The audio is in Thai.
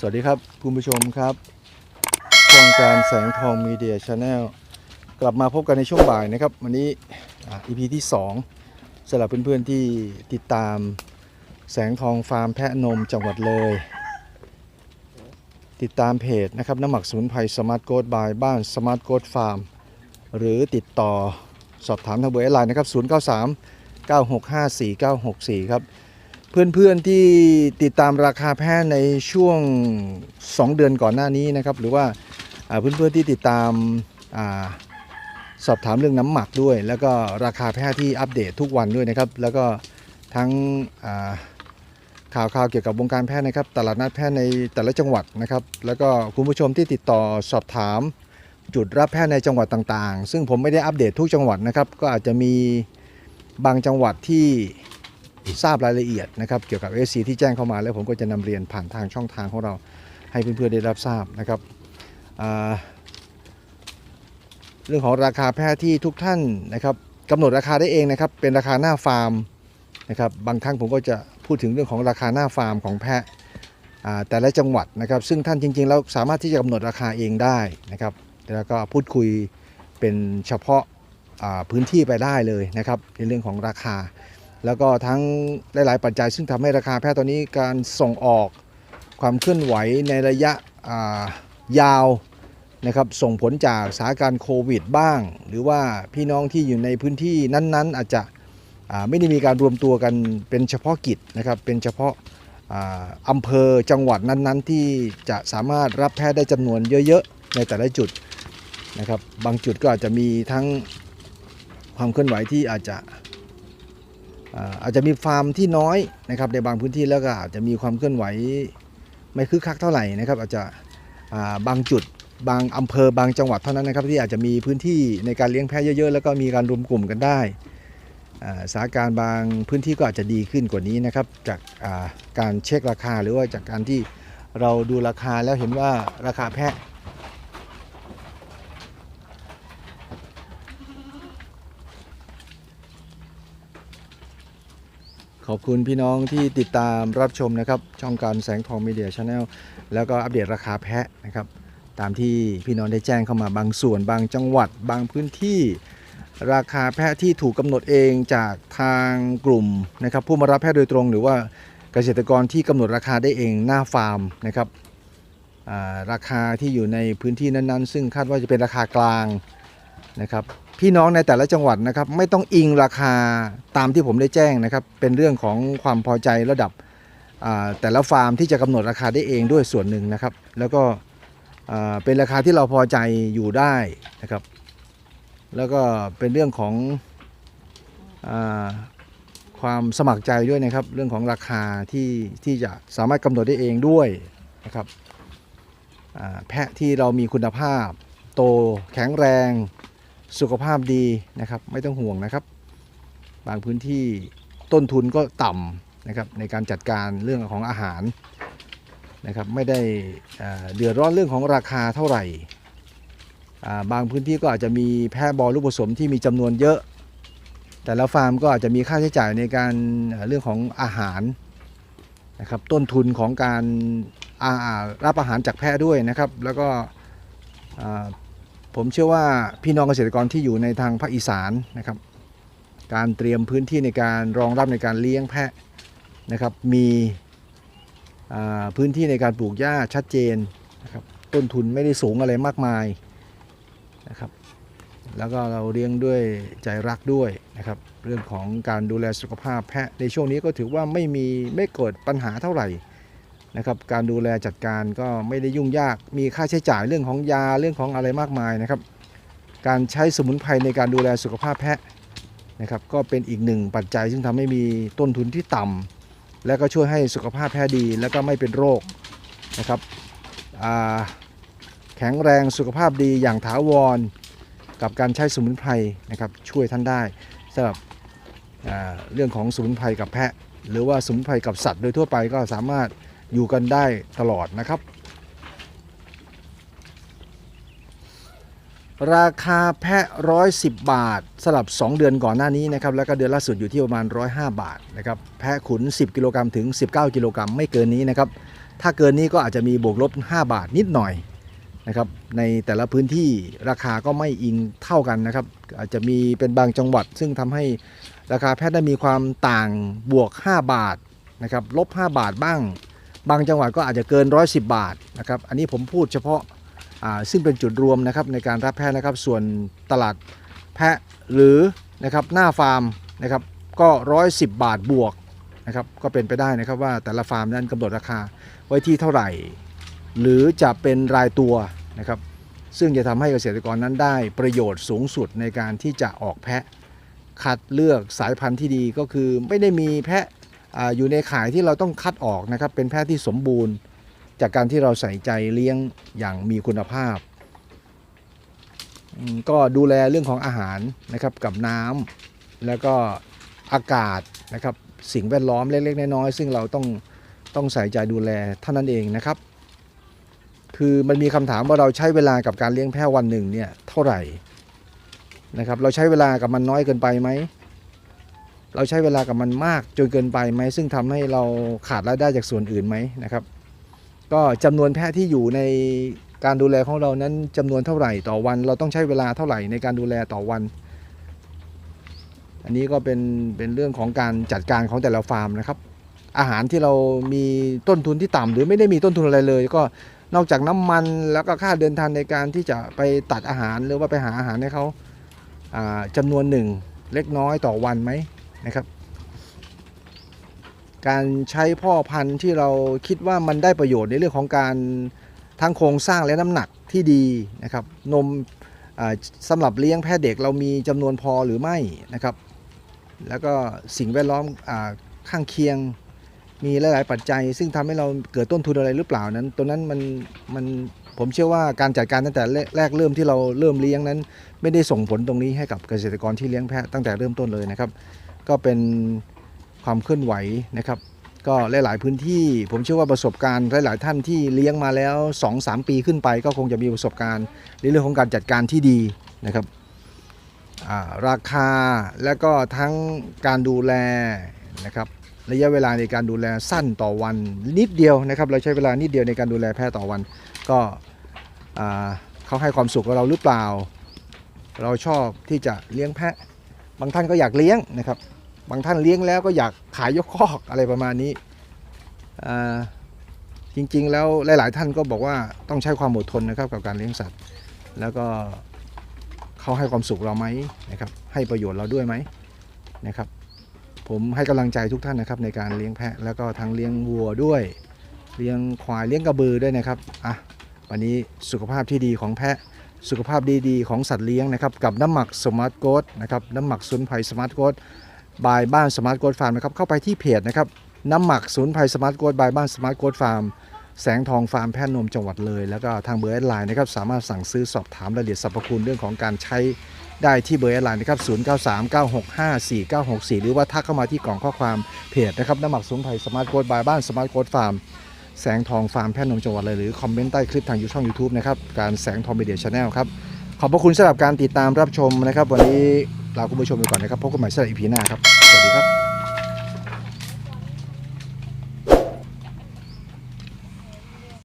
สวัสดีครับคุณผู้ชมครับช่องการแสงทองมีเดียชาแนลกลับมาพบกันในช่วงบ่ายนะครับ วันนี้อ่า EP ที่ 2สำหรับเพื่อนๆที่ติดตามแสงทองฟาร์มแพะนมจังหวัดเลย ติดตามเพจนะครับน้ำหมักสมุนไพรสมาร์ทโกดบายบ้านสมาร์ทโกดฟาร์มหรือติดต่อสอบถามทางเบอร์ไลน์นะครับ 093 965 4964 ครับ เพื่อนๆที่ติดตามราคาแพะในช่วง 2 เดือนก่อนหน้านี้นะครับ หรือว่าเพื่อนๆที่ติดตามาสอบถามเรื่องน้ำหมักด้วย แล้วก็ราคาแพะที่อัปเดตทุกวันด้วยนะครับ แล้วก็ทั้งข่าวข่าวเกี่ยวกับวงการแพทย์นะครับ ตลาดนัดแพทย์ในแต่ละจังหวัดนะครับ แล้วก็คุณผู้ชมที่ติดต่อสอบถามจุดรับแพทย์ในจังหวัดต่างๆ ซึ่งผมไม่ได้อัปเดตทุกจังหวัดนะครับ ก็อาจจะมีบางจังหวัดที่ ทราบรายละเอียดนะครับเกี่ยวกับ SC ที่แจ้งเข้ามา แล้วผมก็จะนำเรียนผ่านทางช่องทางของเราให้เพื่อนๆได้รับทราบนะครับเรื่องของราคาแพทย์ที่ทุกท่านนะครับกำหนดราคาได้เองนะครับ เป็นราคาหน้าฟาร์มนะครับบางครั้งผมก็จะพูดถึงเรื่องของราคาหน้าฟาร์มของแพะแต่ละจังหวัดนะครับ ซึ่งท่านจริงๆแล้วสามารถที่จะกำหนดราคาเองได้นะครับแล้วก็พูดคุยเป็นเฉพาะาพื้นที่ไปได้เลยนะครับ ในเรื่องของราคา แล้วก็ทั้งหลาย ๆ ปัจจัย ซึ่งทำให้ราคาแพทย์ตอนนี้การส่งออกความเคลื่อนไหวในระยะายาวนะครับส่งผลจากสถานการณ์โควิดบ้าง หรือว่าพี่น้องที่อยู่ในพื้นที่นั้น ๆ อาจจะไม่ได้มีการรวมตัวกันเป็นเฉพาะกิจนะครับเป็นเฉพาะอ่าอำเภอจังหวัดนั้น ๆ ที่จะสามารถรับแพทย์ได้จำนวนเยอะ ๆ ในแต่ละจุดนะครับบางจุดก็อาจจะมีทั้งความเคลื่อนไหวที่อาจจะ อาจจะมีฟาร์มที่น้อยนะครับในบางพื้นที่แล้วก็อาจจะมีความเคลื่อนไหวไม่คึกคักเท่าไหร่นะครับอาจจะบางจุดบางอำเภอบางจังหวัดเท่านั้นนะครับที่อาจจะมีพื้นที่ในการเลี้ยงแพะเยอะๆ แล้วก็มีการรวมกลุ่มกันได้สถานการณ์บางพื้นที่ก็อาจจะดีขึ้นกว่านี้นะครับจากการเช็คราคาหรือว่าจากการที่เราดูราคาแล้วเห็นว่าราคาแพะ ขอบคุณพี่น้องที่ติดตามรับชมนะครับ ช่องการแสงทองมีเดียชาแนลแล้วก็อัปเดตราคาแพะนะครับ ตามที่พี่น้องได้แจ้งเข้ามาบางส่วนบางจังหวัดบางพื้นที่ ราคาแพะที่ถูกกำหนดเองจากทางกลุ่มนะครับ ผู้มารับแพะโดยตรง หรือว่าเกษตรกรที่กำหนดราคาได้เองหน้าฟาร์มนะครับราคาที่อยู่ในพื้นที่นั้นๆ ซึ่งคาดว่าจะเป็นราคากลางนะครับ พี่น้องในแต่ละจังหวัดนะครับ ไม่ต้องอิงราคาตามที่ผมได้แจ้งนะครับ เป็นเรื่องของความพอใจระดับแต่ละฟาร์มที่จะกำหนดราคาได้เองด้วยส่วนหนึ่งนะครับ แล้วก็เป็นราคาที่เราพอใจอยู่ได้นะครับ แล้วก็เป็นเรื่องของอความสมัครใจด้วยนะครับ เรื่องของราคาที่ที่จะสามารถกำหนดได้เองด้วยนะครับแพะที่เรามีคุณภาพ โตแข็งแรง สุขภาพดีนะครับ ไม่ต้องห่วงนะครับ บางพื้นที่ต้นทุนก็ต่ำนะครับ ในการจัดการเรื่องของอาหารนะครับ ไม่ได้เดือดร้อนเรื่องของราคาเท่าไหร่ บางพื้นที่ก็อาจจะมีแพะบอลลูกผสมที่มีจำนวนเยอะ แต่ละฟาร์มก็อาจจะมีค่าใช้จ่ายในการเรื่องของอาหารนะครับ ต้นทุนของการารับอาหารจากแพะด้วยนะครับ แล้วก็ ผมเชื่อว่าพี่น้องเกษตรกรที่อยู่ในทางภาคอีสานนะครับ การเตรียมพื้นที่ในการรองรับในการเลี้ยงแพะนะครับ มีพื้นที่ในการปลูกหญ้าชัดเจนนะครับ ต้นทุนไม่ได้สูงอะไรมากมายนะครับ แล้วก็เราเลี้ยงด้วยใจรักด้วยนะครับ เรื่องของการดูแลสุขภาพแพะในช่วงนี้ก็ถือว่าไม่มีไม่เกิดปัญหาเท่าไหร่ นะครับการดูแลจัดการก็ไม่ได้ยุ่งยาก มีค่าใช้จ่ายเรื่องของยาเรื่องของอะไรมากมายนะครับ การใช้สมุนไพรในการดูแลสุขภาพแพะนะครับก็เป็นอีกหนึ่งปัจจัยซึ่งทำให้มีต้นทุนที่ต่ำและก็ช่วยให้สุขภาพแพะดี และก็ไม่เป็นโรคนะครับแข็งแรงสุขภาพดีอย่างถาวร กับการใช้สมุนไพรนะครับช่วยท่านได้สำหรับเรื่องของสมุนไพรกับแพะ หรือว่าสมุนไพรกับสัตว์โดยทั่วไปก็สามารถ อยู่กันได้ตลอดนะครับ ราคาแพะ 110 บาทสลับ 2 เดือนก่อนหน้านี้นะครับ แล้วก็เดือนล่าสุดอยู่ที่ประมาณ 105 บาทนะครับแพะขุน 10 กิโลกรัมถึง 19 กิโลกรัมไม่เกินนี้นะครับ ถ้าเกินนี้ก็อาจจะมีบวกลบ 5 บาทนิดหน่อยนะครับในแต่ละพื้นที่ราคาก็ไม่อิงเท่ากันนะครับ อาจจะมีเป็นบางจังหวัด ซึ่งทำให้ราคาแพทย์ได้มีความต่างบวก 5 บาทนะครับลบ 5 บาทบ้าง บางจังหวัดก็อาจจะเกิน 110 บาทนะครับ อันนี้ผมพูดเฉพาะาซึ่งเป็นจุดรวมนะครับในการรับแพะนะครับ ส่วนตลาดแพะหรือนะครับหน้าฟาร์มนะครับก็ 110 บาทบวกนะครับก็เป็นไปได้นะครับว่าแต่ละฟาร์มนั้นกำหนดราคาไว้ที่เท่าไหร่ หรือจะเป็นรายตัวนะครับ ซึ่งจะทำให้เกษตรกรนั้นได้ประโยชน์สูงสุดในการที่จะออกแพะ คัดเลือกสายพันธุ์ที่ดีก็คือไม่ได้มีแพะ อยู่ในข่ายที่เราต้องคัดออกนะครับเป็นแพะที่สมบูรณ์ จากการที่เราใส่ใจเลี้ยงอย่างมีคุณภาพ ก็ดูแลเรื่องของอาหารนะครับกับน้ำแล้วก็อากาศนะครับสิ่งแวดล้อมเล็กๆน้อยๆซึ่งเราต้องต้องใส่ใจดูแลเท่านั้นเองนะครับ คือมันมีคำถามว่าเราใช้เวลากับการเลี้ยงแพะวันหนึ่งเนี่ยเท่าไหร่นะครับเราใช้เวลากับมันน้อยเกินไปไหม เราใช้เวลากับมันมากจนเกินไปไหมซึ่งทำให้เราขาดรายได้จากส่วนอื่นไหมนะครับ ก็จำนวนแพะที่อยู่ในการดูแลของเรานั้นจำนวนเท่าไหร่ต่อวัน เราต้องใช้เวลาเท่าไหร่ในการดูแลต่อวัน อันนี้ก็เป็นเป็นเรื่องของการจัดการของแต่ละฟาร์มนะครับ อาหารที่เรามีต้นทุนที่ต่ำหรือไม่ได้มีต้นทุนอะไรเลย ก็นอกจากน้ำมันแล้วก็ค่าเดินทางในการที่จะไปตัดอาหารหรือว่าไปหาอาหารให้เขาอ่าจำนวนหนึ่งเล็กน้อยต่อวันไหม นะครับ การใช้พ่อพันธุ์ที่เราคิดว่ามันได้ประโยชน์ในเรื่องของการทั้งโครงสร้างและน้ำหนักที่ดีนะครับ นมอ่าสำหรับเลี้ยงแพะเด็กเรามีจำนวนพอหรือไม่นะครับ แล้วก็สิ่งแวดล้อมอข้างเคียงมีหลาย ๆ ปัจจัย ซึ่งทำให้เราเกิดต้นทุนอะไรหรือเปล่านั้นตัวนั้นมันมันผมเชื่อว่าการจัดการตั้งแต่แรกเริ่มที่เราเริ่มเลี้ยงนั้น ไม่ได้ส่งผลตรงนี้ให้กับเกษตรกรที่เลี้ยงแพะตั้งแต่เริ่มต้นเลยนะครับ ก็เป็นความเคลื่อนไหวนะครับ ก็หลาย ๆ พื้นที่ ผมเชื่อว่าประสบการณ์หลาย ๆ ท่านที่เลี้ยงมาแล้ว 2-3 ปีขึ้นไป ก็คงจะมีประสบการณ์ในเรื่องของการจัดการที่ดีนะครับราคาและก็ทั้งการดูแลนะครับระยะเวลาในการดูแลสั้นต่อวันนิดเดียวนะครับเราใช้เวลานิดเดียวในการดูแลแพะต่อวัน ก็เขาให้ความสุขกับเราหรือเปล่า เราชอบที่จะเลี้ยงแพะ บางท่านก็อยากเลี้ยงนะครับ บางท่านเลี้ยงแล้วก็อยากขายยกคอกอะไรประมาณนี้จริงๆ แล้วหลาย ๆ ท่านก็บอกว่าต้องใช้ความอดทนนะครับกับการเลี้ยงสัตว์ แล้วก็เขาให้ความสุขเราไหมนะครับ ให้ประโยชน์เราด้วยไหมนะครับ ผมให้กำลังใจทุกท่านนะครับในการเลี้ยงแพะแล้วก็ทั้งเลี้ยงวัวด้วย เลี้ยงควายเลี้ยงกระบือด้วยนะครับอะวันนี้สุขภาพที่ดีของแพะสุขภาพดีๆ ของสัตว์เลี้ยงนะครับ กับน้ำหมักสมาร์ทโกดนะครับน้ำหมักสุนไพรสมาร์ทโกด บายบ้านสมาร์ทโกดฟาร์มนะครับเข้าไปที่เพจนะครับน้ำหมักสมุนไพรสมาร์ทโกดบายบ้านสมาร์ทโกดฟาร์มแสงทองฟาร์มแพะนมจังหวัดเลย แล้วก็ทางเบอร์แอดไลน์นะครับสามารถสั่งซื้อสอบถามรายละเอียดสรรพคุณเรื่องของการใช้ได้ที่เบอร์แอดไลน์นะครับ 0939654964 หรือว่าทักเข้ามาที่กล่องข้อความเพจนะครับน้ำหมักสมุนไพรสมาร์ทโกดบายบ้านสมาร์ทโกดฟาร์ม แสงทองฟาร์มแพะนมจังหวัดเลย หรือคอมเมนต์ใต้คลิปทางยูช่อง YouTube นะครับ การแสงทองมีเดียชาแนลครับ ขอบพระคุณสำหรับการติดตามรับชมนะครับ วันนี้ ลาคุณผู้ชมไปก่อนนะครับพบกันใหม่สำหรับอีพีหน้าครับสวัสดีครับ